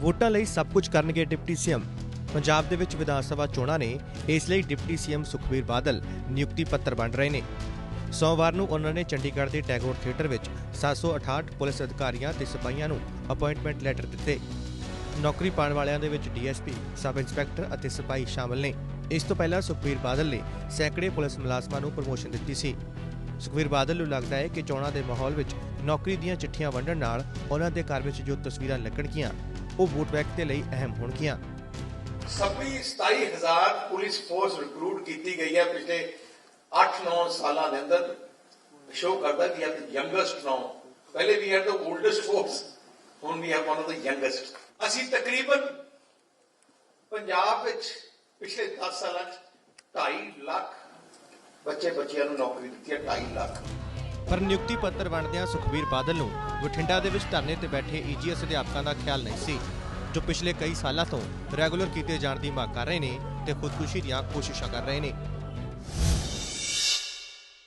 ਵੋਟਾਂ ਲਈ ਸਭ ਕੁਝ ਕਰਨਗੇ ਡਿਪਟੀ ਸੀਐਮ। ਪੰਜਾਬ ਦੇ ਵਿੱਚ ਵਿਧਾਨ ਸਭਾ ਚੋਣਾਂ ਨੇ ਇਸ ਲਈ ਡਿਪਟੀ ਸੀਐਮ ਸੁਖਬੀਰ ਬਾਦਲ ਨਿਯੁਕਤੀ ਪੱਤਰ ਵੰਡ ਰਹੇ ਨੇ। ਸੋਮਵਾਰ ਨੂੰ ਉਹਨਾਂ ਨੇ ਚੰਡੀਗੜ੍ਹ ਦੇ ਟੈਗੋਰ ਥੀਏਟਰ ਵਿੱਚ 768 ਪੁਲਿਸ ਅਧਿਕਾਰੀਆਂ ਤੇ ਸਿਪਾਹੀਆਂ ਨੂੰ ਅਪਾਇੰਟਮੈਂਟ ਲੈਟਰ ਦਿੱਤੇ। ਨੌਕਰੀ ਪਾਉਣ ਵਾਲਿਆਂ ਦੇ ਵਿੱਚ ਡੀਐਸਪੀ, ਸਬ ਇੰਸਪੈਕਟਰ ਅਤੇ ਸਿਪਾਹੀ ਸ਼ਾਮਲ ਨੇ। ਇਸ ਤੋਂ ਪਹਿਲਾਂ ਸੁਖਬੀਰ ਬਾਦਲ ਨੇ ਸੈਂਕੜੇ ਪੁਲਿਸ ਮੁਲਾਜ਼ਮਾਂ ਨੂੰ ਪ੍ਰਮੋਸ਼ਨ ਦਿੱਤੀ ਸੀ। ਸੁਖਬੀਰ ਬਾਦਲ ਨੂੰ ਲੱਗਦਾ ਹੈ ਕਿ ਚੋਣਾਂ ਦੇ ਮਾਹੌਲ ਵਿੱਚ ਨੌਕਰੀ ਦੀਆਂ ਚਿੱਠੀਆਂ ਵੰਡਣ ਨਾਲ ਉਹਨਾਂ ਦੇ ਘਰ ਵਿੱਚ ਜੋ ਤਸਵੀਰਾਂ ਲੱਗਣਗੀਆਂ ਉਹ ਵੋਟ ਬੈਂਕ ਦੇ ਲਈ ਅਹਿਮ ਹੋਣਗੀਆਂ। ਸਭੀ 27000 ਪੁਲਿਸ ਫੋਰਸ ਰਿਕਰੂਟ ਕੀਤੀ ਗਈ ਹੈ ਪਿਛਲੇ 8-9 ਸਾਲਾਂ ਦੇ ਅੰਦਰ। ਸ਼ੋ ਕਰਦਾ ਕਿ ਇਹ ਯੰਗੈਸਟ ਨਾਓ ਪਹਿਲੇ ਵੀ ਹੈ ਤਾਂ 올ਡੈਸਟ ਫੋਰਸ ਹੁਣ ਵੀ ਹੈ ਵਨ ਆਫ ਦਾ ਯੰਗੈਸਟ ਅਸੀਂ ਤਕਰੀਬਨ ਪੰਜਾਬ ਵਿੱਚ ਪਿਛਲੇ 10 ਸਾਲਾਂ 'ਚ 2.5 ਲੱਖ ਬੱਚੇ ਬੱਚਿਆਂ ਨੂੰ ਨੌਕਰੀ ਦਿੱਤੀ ਹੈ 2.5 ਲੱਖ। ਪਰ ਨਿਯੁਕਤੀ ਪੱਤਰ ਵੰਡਦਿਆਂ ਸੁਖਬੀਰ ਬਾਦਲ ਨੂੰ ਬਠਿੰਡਾ ਦੇ ਵਿੱਚ ਧਰਨੇ ਤੇ ਬੈਠੇ ਈਜੀਐਸ ਅਧਿਆਪਕਾਂ ਦਾ ਖਿਆਲ ਨਹੀਂ ਸੀ, ਜੋ ਪਿਛਲੇ ਕਈ ਸਾਲਾਂ ਤੋਂ ਰੈਗੂਲਰ ਕੀਤੇ ਜਾਣ ਦੀ ਮੰਗ ਕਰ ਰਹੇ ਨੇ ਤੇ ਖੁਦਕੁਸ਼ੀ ਦੀਆਂ ਕੋਸ਼ਿਸ਼ਾਂ ਕਰ ਰਹੇ ਨੇ।